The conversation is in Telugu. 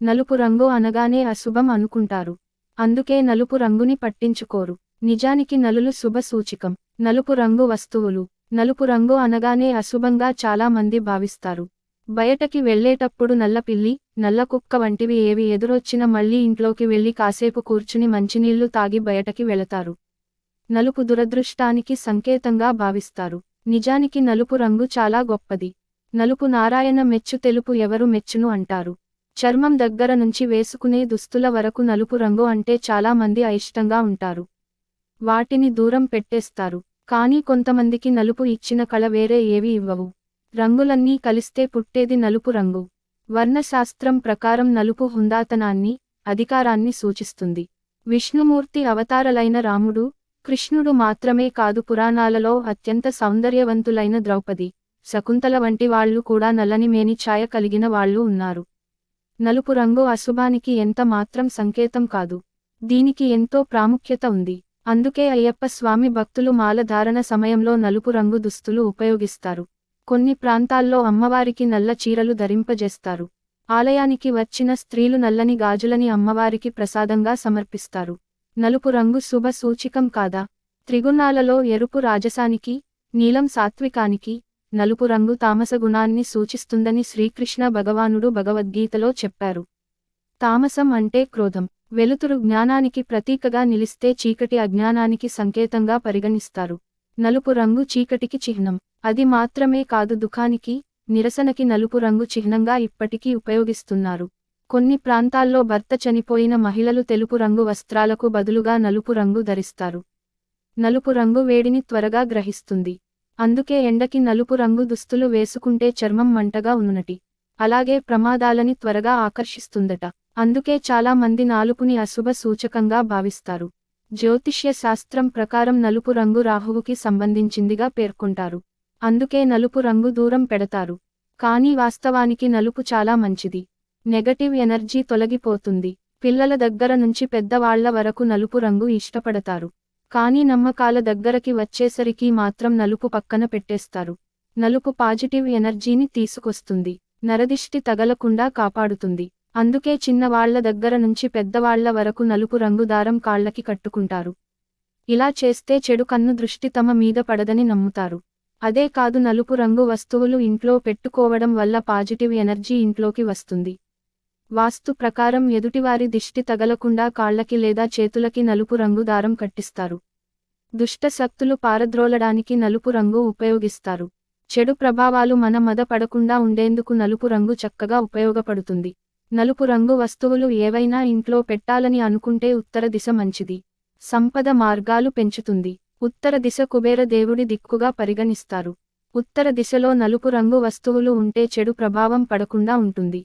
నలుపు రంగు అనగానే అశుభం అనుకుంటారు. అందుకే నలుపు రంగుని పట్టించుకోరు. నిజానికి నలులు శుభ సూచికం. నలుపు రంగు వస్తువులు. నలుపు రంగు అనగానే అశుభంగా చాలా మంది భావిస్తారు. బయటకి వెళ్ళేటప్పుడు నల్ల పిల్లి నల్ల కుక్క వంటివి ఏవి ఎదురొచ్చినా మళ్ళీ ఇంట్లోకి వెళ్ళి కాసేపు కూర్చుని మంచినీళ్ళు తాగి బయటకి వెళతారు. నలుపు దురదృష్టానికి సంకేతంగా భావిస్తారు. నిజానికి నలుపు రంగు చాలా గొప్పది. నలుపు నారాయణ మెచ్చు తెలుపు ఎవరు మెచ్చును అంటారు. చర్మం దగ్గర నుంచి వేసుకునే దుస్తుల వరకు నలుపు రంగు అంటే చాలా మంది అయిష్టంగా ఉంటారు. వాటిని దూరం పెట్టేస్తారు. కానీ కొంతమందికి నలుపు ఇచ్చిన కళ వేరే ఏవి ఇవ్వవు. రంగులన్నీ కలిస్తే పుట్టేది నలుపు రంగు. వర్ణశాస్త్రం ప్రకారం నలుపు హుందాతనాన్ని అధికారాన్ని సూచిస్తుంది. విష్ణుమూర్తి అవతారలైన రాముడు కృష్ణుడు మాత్రమే కాదు పురాణాలలో అత్యంత సౌందర్యవంతులైన ద్రౌపది శకుంతల వంటి వాళ్ళు కూడా నల్లని మేని ఛాయ కలిగిన వాళ్ళు ఉన్నారు. నలుపు రంగు అశుభానికి ఎంత మాత్రం సంకేతం కాదు. దీనికి ఎంతో ప్రాముఖ్యత ఉంది. అందుకే అయ్యప్ప స్వామి భక్తులు మాల ధారణ సమయంలో నలుపు రంగు దుస్తులు ఉపయోగిస్తారు. కొన్ని ప్రాంతాల్లో అమ్మవారికి నల్ల చీరలు ధరింపజేస్తారు. ఆలయానికి వచ్చిన స్త్రీలు నల్లని గాజులని అమ్మవారికి ప్రసాదంగా సమర్పిస్తారు. నలుపు రంగు శుభ సూచికం కాదా? త్రిగుణాలలో ఎరుపు రాజసానికి నీలం సాత్వికానికి నలుపు రంగు తామస గుణాన్ని సూచిస్తుందని శ్రీకృష్ణ భగవానుడు భగవద్గీతలో చెప్పారు. తామసం అంటే క్రోధం. వెలుతురు జ్ఞానానికి ప్రతీకగా నిలిస్తే చీకటి అజ్ఞానానికి సంకేతంగా పరిగణిస్తారు. నలుపు రంగు చీకటికి చిహ్నం. అది మాత్రమే కాదు దుఃఖానికి నిరసనకి నలుపు రంగు చిహ్నంగా ఇప్పటికీ ఉపయోగిస్తున్నారు. కొన్ని ప్రాంతాల్లో భర్త చనిపోయిన మహిళలు తెలుపు రంగు వస్త్రాలకు బదులుగా నలుపు రంగు ధరిస్తారు. నలుపు రంగు వేడిని త్వరగా గ్రహిస్తుంది. అందుకే ఎండకి నలుపు రంగు దుస్తులు వేసుకుంటే చర్మం మంటగా ఉన్నటి అలాగే ప్రమాదాలని త్వరగా ఆకర్షిస్తుందట. అందుకే చాలా మంది నాలుపుని అశుభ సూచకంగా భావిస్తారు. జ్యోతిష్య శాస్త్రం ప్రకారం నలుపు రంగు రాహువుకి సంబంధించిందిగా పేర్కొంటారు. అందుకే నలుపు రంగు దూరం పెడతారు. కానీ వాస్తవానికి నలుపు చాలా మంచిది. నెగటివ్ ఎనర్జీ తొలగిపోతుంది. పిల్లల దగ్గర నుంచి పెద్దవాళ్ళ వరకు నలుపు రంగు ఇష్టపడతారు. కానీ నమ్మకాల దగ్గరకి వచ్చేసరికి మాత్రం నలుపు పక్కన పెట్టేస్తారు. నలుపు పాజిటివ్ ఎనర్జీని తీసుకొస్తుంది. నరదిష్టి తగలకుండా కాపాడుతుంది. అందుకే చిన్నవాళ్ళ దగ్గర నుంచి పెద్దవాళ్ళ వరకు నలుపు రంగు దారం కాళ్ళకి కట్టుకుంటారు. ఇలా చేస్తే చెడు కన్ను దృష్టి తమ మీద పడదని నమ్ముతారు. అదే కాదు నలుపు రంగు వస్తువులు ఇంట్లో పెట్టుకోవడం వల్ల పాజిటివ్ ఎనర్జీ ఇంట్లోకి వస్తుంది. వాస్తు ప్రకారం ఎదుటివారి దిష్టి తగలకుండా కాళ్ళకి లేదా చేతులకి నలుపు రంగు దారం కట్టిస్తారు. దుష్ట శక్తులు పారద్రోలడానికి నలుపు రంగు ఉపయోగిస్తారు. చెడు ప్రభావాలు మన మద పడకుండా ఉండేందుకు నలుపు రంగు చక్కగా ఉపయోగపడుతుంది. నలుపు రంగు వస్తువులు ఏవైనా ఇంట్లో పెట్టాలని అనుకుంటే ఉత్తర దిశ మంచిది. సంపద మార్గాలు పెంచుతుంది. ఉత్తర దిశ కుబేర దేవుడి దిక్కుగా పరిగణిస్తారు. ఉత్తర దిశలో నలుపు రంగు వస్తువులు ఉంటే చెడు ప్రభావం పడకుండా ఉంటుంది.